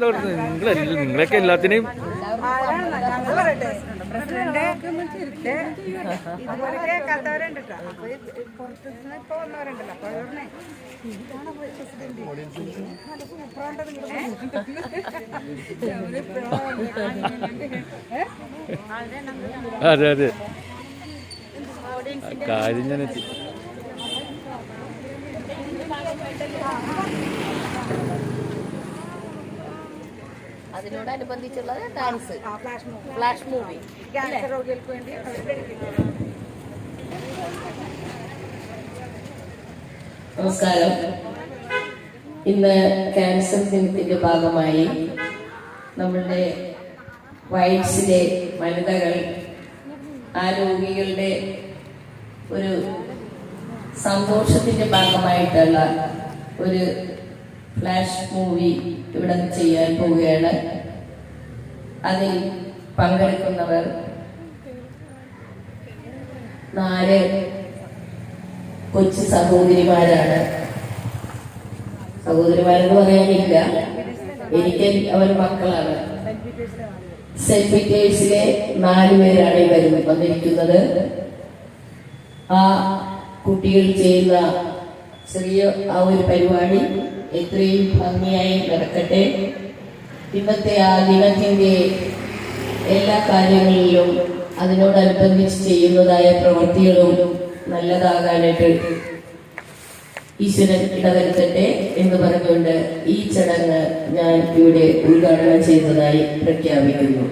നിങ്ങളൊക്കെ എല്ലാത്തിനെയും അതെ അതെ. കാര്യം ഞാൻ ഇതുപോലെ അതിനോടനുബന്ധിച്ചുള്ളത് dance flash mob flash mob cancer രോഗികൾക്ക് വേണ്ടി നമസ്കാരം. ഇന്ന് ക്യാൻസർ ദിനത്തിന്റെ ഭാഗമായി നമ്മളുടെ വൈറ്റ്സിലെ വനിതകൾ ആ രോഗികളുടെ ഒരു സന്തോഷത്തിന്റെ ഭാഗമായിട്ടുള്ള ഒരു ഫ്ലാഷ് മൂവി ഇവിടെ ചെയ്യാൻ പോവുകയാണ്. അതിൽ പങ്കെടുക്കുന്നവർ നാല് കൊച്ചു സഹോദരിമാരാണ്. സഹോദരിമാരെന്ന് പറയാനില്ല എനിക്ക് അവർ മക്കളാണ്. സെന്റ് പീറ്റേഴ്സിലെ നാല് പേരാണ് വരുന്നത് വന്നിരിക്കുന്നത്. ആ കുട്ടികൾ ചെയ്യുന്ന ചെറിയ ആ ഒരു പരിപാടി എത്രയും ഭംഗിയായി നടക്കട്ടെ. ഇന്നത്തെ ആ ദിനത്തിന്റെ എല്ലാ കാര്യങ്ങളിലും അതിനോടനുബന്ധിച്ച് ചെയ്യുന്നതായ പ്രവൃത്തികളും നല്ലതാകാനായിട്ട് ഈശ്വരൻ ഇടവരുത്തട്ടെ എന്ന് പറഞ്ഞുകൊണ്ട് ഈ ചടങ്ങ് ഞാൻ ഇവിടെ ഉദ്ഘാടനം ചെയ്തതായി പ്രഖ്യാപിക്കുന്നു.